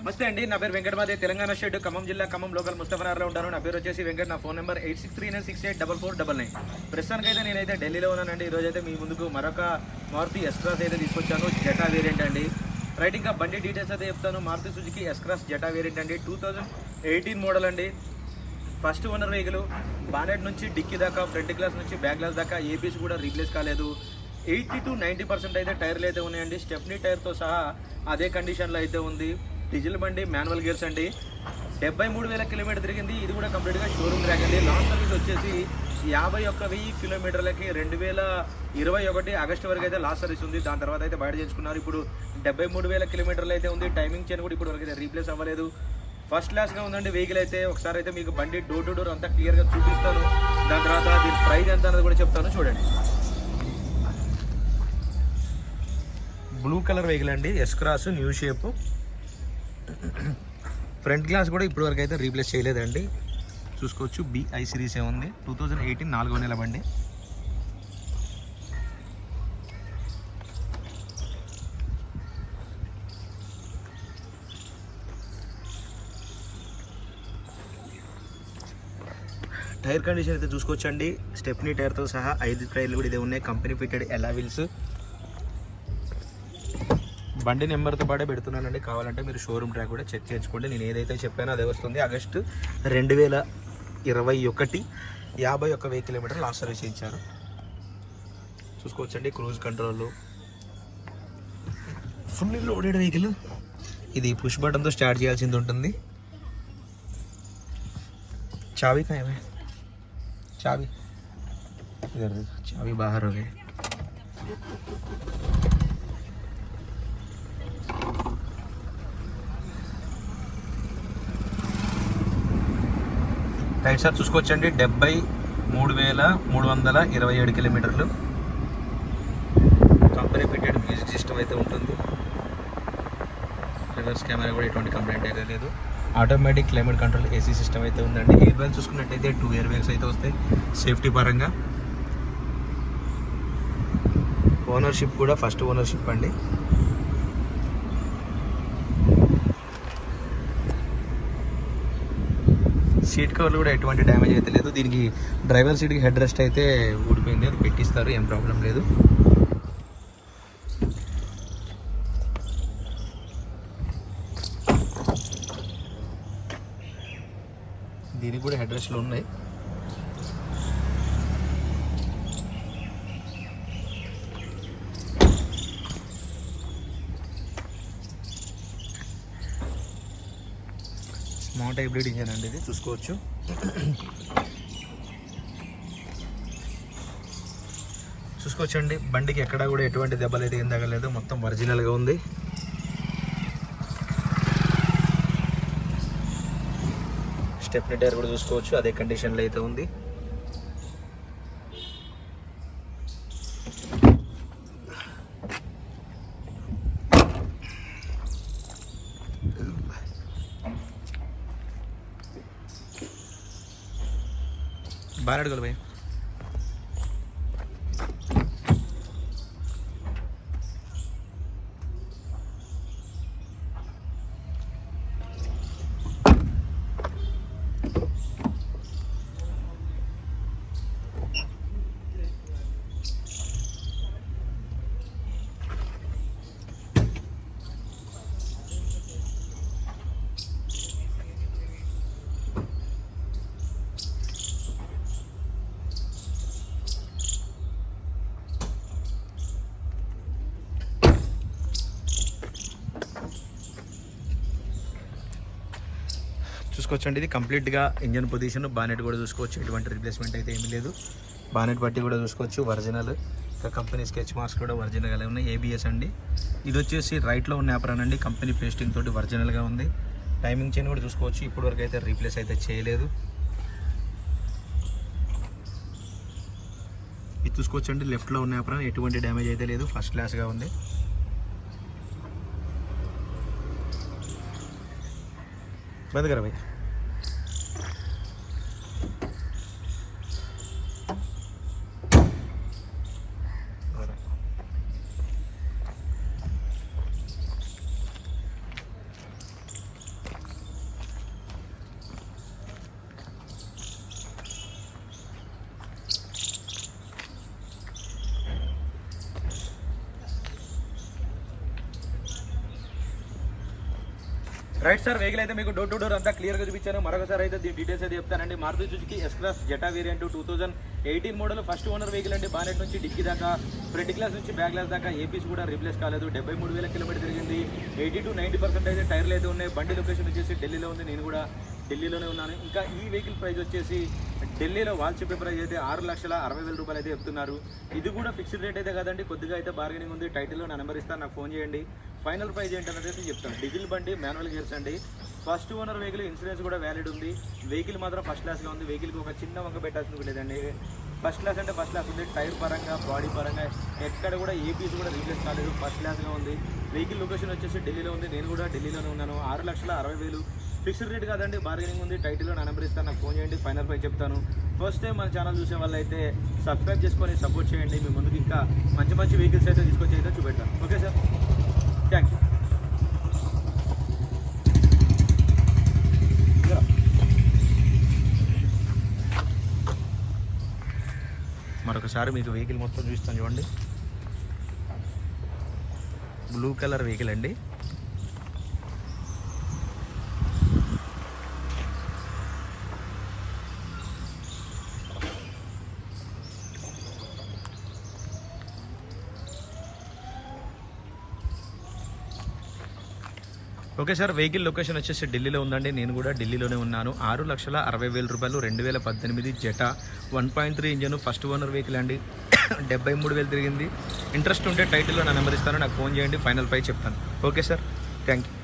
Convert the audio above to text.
నమస్తే అండి నా పేరు వెంకటమాదే తెలంగాణ షెడ్ ఖమ్మం జిల్లా ఖమ్మం లోకల్ ముస్తఫనార్లో ఉంటాను. నా పేరు వచ్చేసి వెంకట నా phone number eight six three nine six eight double four double nine. ప్రస్తుతానికైతే నేనైతే ఢిల్లీలో ఉన్నానండి. ఈరోజు అయితే మీ ముందుకు మరొక మారుతి ఎస్క్రాస్ అయితే తీసుకొచ్చాను జటా వేరియంట్ అండి. రైట్ ఇంకా బండి డీటెయిల్స్ అయితే చెప్తాను. Maruti Suzuki S Cross Zeta variant అండి. టూ థౌజండ్ ఎయిటీన్ మోడల్ అండి. ఫస్ట్ ఓనర్ వెహికల్ బానెట్ నుంచి డిక్కీ దాకా ఫ్రంట్ గ్లాస్ నుంచి బ్యాక్ గ్లాస్ దాకా ఏపీస్ కూడా రీప్లేస్ కాలేదు. ఎయిటీ టు నైంటీ పర్సెంట్ అయితే టైర్లు అయితే ఉన్నాయండి. స్టెఫ్నీ టైర్తో సహా అదే కండిషన్లో అయితే ఉంది. డీజిల్ బండి మాన్యువల్ గేర్స్ అండి. డెబ్బై మూడు వేల కిలోమీటర్ తిరిగింది. ఇది కూడా కంప్లీట్గా షోరూమ్ ట్రాక్ అండి. లాంగ్ సర్వీస్ వచ్చేసి యాభై ఒక్క వెయ్యి కిలోమీటర్లకి రెండు వేల ఇరవై ఒకటి ఆగస్టు వరకు అయితే లాస్ట్ సర్వీస్ ఉంది. దాని తర్వాత అయితే బయట చేసుకున్నారు ఇప్పుడు డెబ్బై మూడు వేల కిలోమీటర్లు అయితే ఉంది. టైమింగ్ చైన్ కూడా ఇప్పుడు వరకు అయితే రీప్లేస్ అవ్వలేదు. ఫస్ట్ క్లాస్గా ఉందండి వెహికల్ అయితే. ఒకసారి అయితే మీకు బండి డోర్ టు డోర్ అంతా క్లియర్గా చూపిస్తాను. దాని తర్వాత దీని ప్రైస్ ఎంత అనేది కూడా చెప్తాను. చూడండి. బ్లూ కలర్ వెహికల్ అండి. S cross new shape front glass కూడా ఇప్పటి వరకు అయితే రీప్లేస్ చేయలేదండి. చూసుకోవచ్చు బిఐ సిరీస్ ఏముంది టూ థౌజండ్ ఎయిటీన్ నాలుగో నెల బండి. టైర్ కండిషన్ అయితే చూసుకోవచ్చండి. స్టెప్నీ టైర్తో సహా ఐదు టైర్లు కూడా ఇదే ఉన్నాయి. కంపెనీ ఫిటెడ్ ఎలా వీల్స్ బండి నెంబర్తో పాటే పెడుతున్నానండి. కావాలంటే మీరు షోరూమ్ ట్రాక్ కూడా చెక్ చేసుకోండి నేను ఏదైతే చెప్పానో అదే వస్తుంది. ఆగస్టు రెండు వేల ఇరవై ఒకటి యాభై ఒక్క వెయ్యి కిలోమీటర్లు లాస్ట్ సర్వీస్ చేయించారు. చూసుకోవచ్చండి cruise control. Full loaded vehicle ఇది పుష్ బటన్తో స్టార్ట్ చేయాల్సింది ఉంటుంది. చావి కాయమే చావి. చావి బాహర్ రైట్ సార్ చూసుకోవచ్చండి. డెబ్బై మూడు వేల మూడు వందల ఇరవై ఏడు కిలోమీటర్లు. కంపెనీ ఫిటెడ్ మ్యూజిక్ సిస్టమ్ అయితే ఉంటుంది. రివర్స్ కెమెరా కూడా ఎటువంటి కంప్లైంట్ అయితే లేదు. Automatic climate control AC system అయితే ఉందండి. ఎయిర్ బ్యాగ్స్ చూసుకున్నట్టయితే టూ ఇయర్ బ్యాగ్స్ అయితే వస్తాయి. సేఫ్టీ పరంగా. ఓనర్షిప్ కూడా ఫస్ట్ ఓనర్షిప్ అండి. సీట్ కవర్లు కూడా ఎటువంటి డ్యామేజ్ అయితే లేదు. దీనికి డ్రైవర్ సీట్కి హెడ్ రెస్ట్ అయితే ఊడిపోయింది. అది పెట్టిస్తారు. ఏం ప్రాబ్లం లేదు. దీనికి కూడా హెడ్ రెస్ట్లు ఉన్నాయి. మౌంట్ హైబ్రిడ్ ఇంజన్ అండి ఇది? చూసుకోవచ్చు. చూసుకోవచ్చండి. బండికి ఎక్కడా కూడా ఎటువంటి దెబ్బలు అయితే ఏం తగలేదు. మొత్తం ఒరిజినల్గా ఉంది. స్టెప్ టైర్ కూడా చూసుకోవచ్చు. అదే కండిషన్లో అయితే ఉంది. बारह डल भाई చూసుకోవచ్చండి. ఇది కంప్లీట్గా ఇంజన్ పొజిషన్ బానెట్ కూడా చూసుకోవచ్చు. ఎటువంటి రిప్లేస్మెంట్ అయితే ఏమీ లేదు. బానెట్ బట్టి కూడా చూసుకోవచ్చు. ఒరిజినల్. ఇంకా కంపెనీ స్కెచ్ మార్క్స్ కూడా ఒరిజినల్గా ఉన్నాయి. ఏబిఎస్ అండి. ఇది వచ్చేసి రైట్లో ఉన్న యాపరాన్ అండి. కంపెనీ పేస్టింగ్ తోటి ఒరిజినల్గా ఉంది. టైమింగ్ చైన్ కూడా చూసుకోవచ్చు. ఇప్పటివరకు అయితే రీప్లేస్ అయితే చేయలేదు. ఇది చూసుకోవచ్చండి లెఫ్ట్లో ఉన్న యాపరాన్ ఎటువంటి డ్యామేజ్ అయితే లేదు. ఫస్ట్ క్లాస్గా ఉంది. బంద్ కరా రైట్ సార్ వెహికల్ అయితే మీకు డోర్ టు డోర్ అంతా క్లియర్గా చూపించాను. మరొకసారి అయితే దీని డీటెయిల్స్ అయితే చెప్తానండి. Maruti Suzuki S cross Zeta variant two thousand eighteen model first owner vehicle అండి. బానెట్ నుంచి డిక్కీ దాకా ఫ్రంట్ క్లాస్ నుంచి బ్యాక్ క్లాస్ దాకా ఏపీస్ కూడా రీప్లేస్ కాలేదు. డెబ్బై మూడు వేల కిలోమీటర్ తిరిగింది. ఎయిటీ టు నైంటీ పర్సెంట్ అయితే టైర్లు అయితే ఉన్నాయి. బండి లొకేషన్ వచ్చేసి ఢిల్లీలో ఉంది. నేను కూడా ఢిల్లీలోనే ఉన్నాను. ఇంకా ఈ వెహికల్ ప్రైస్ వచ్చేసి ఢిల్లీలో వాల్ ప్రైస్ అయితే ఆరు లక్షల అరవై వేల రూపాయలు అయితే చెప్తున్నారు. ఇది కూడా ఫిక్స్డ్ రేట్ అయితే కదండి. కొద్దిగా అయితే బార్గెనింగ్ ఉంది. టైటిల్లో నా నెంబర్ ఇస్తాను నాకు ఫోన్ చేయండి. ఫైనల్ ప్రైజ్ ఏంటనేది అయితే చెప్తాను. డీజిల్ బండి మాన్యువల్ గేర్స్ అండి. ఫస్ట్ ఓనర్ వెహికల్ ఇన్సూరెన్స్ కూడా వ్యాలిడ్ ఉంది. వెహికల్ మాత్రం ఫస్ట్ క్లాస్గా ఉంది. వెహికల్కి ఒక చిన్న వంక పెట్టాల్సింది లేదండి. ఫస్ట్ క్లాస్ అంటే ఫస్ట్ క్లాస్ ఉంది. టైర్ పరంగా బాడీ పరంగా ఎక్కడ కూడా ఏపీస్ కూడా రీప్లేస్ కాలేదు. ఫస్ట్ క్లాస్గా ఉంది. వెహికల్ లొకేషన్ వచ్చేసి ఢిల్లీలో ఉంది. నేను కూడా ఢిల్లీలోనే ఉన్నాను. ఆరు లక్షల అరవై వేలు. ఫిక్స్డ్ రేట్ కాదండి. బార్గెనింగ్ ఉంది. టైటిల్లో నా నెంబర్ ఇస్తాను. నాకు ఫోన్ చేయండి. ఫైనల్ ప్రైస్ చెప్తాను. ఫస్ట్ టైం మన ఛానల్ చూసే వాళ్ళు అయితే సబ్స్క్రైబ్ చేసుకొని సపోర్ట్ చేయండి. మీ ముందుకు ఇంకా మంచి మంచి వెహికల్స్ అయితే తీసుకొచ్చి అయితే చూపెట్టాను ఓకే సార్ థ్యాంక్ యూ మరొకసారి మీకు వెహికల్ మొత్తం చూస్తాను చూడండి. బ్లూ కలర్ వెహికల్ అండి. ఓకే సార్ వెహికల్ లొకేషన్ వచ్చేసి ఢిల్లీలో ఉందండి. నేను కూడా ఢిల్లీలోనే ఉన్నాను. ఆరు లక్షల అరవై వేల రూపాయలు రెండు వేల పద్దెనిమిది Zeta one point three engine first owner vehicle అండి. డెబ్బై మూడు వేలు తిరిగింది. ఇంట్రెస్ట్ ఉంటే టైటిల్లో నా నెంబర్ ఇస్తాను. నాకు ఫోన్ చేయండి. ఫైనల్ పై చెప్తాను. Okay sir thank you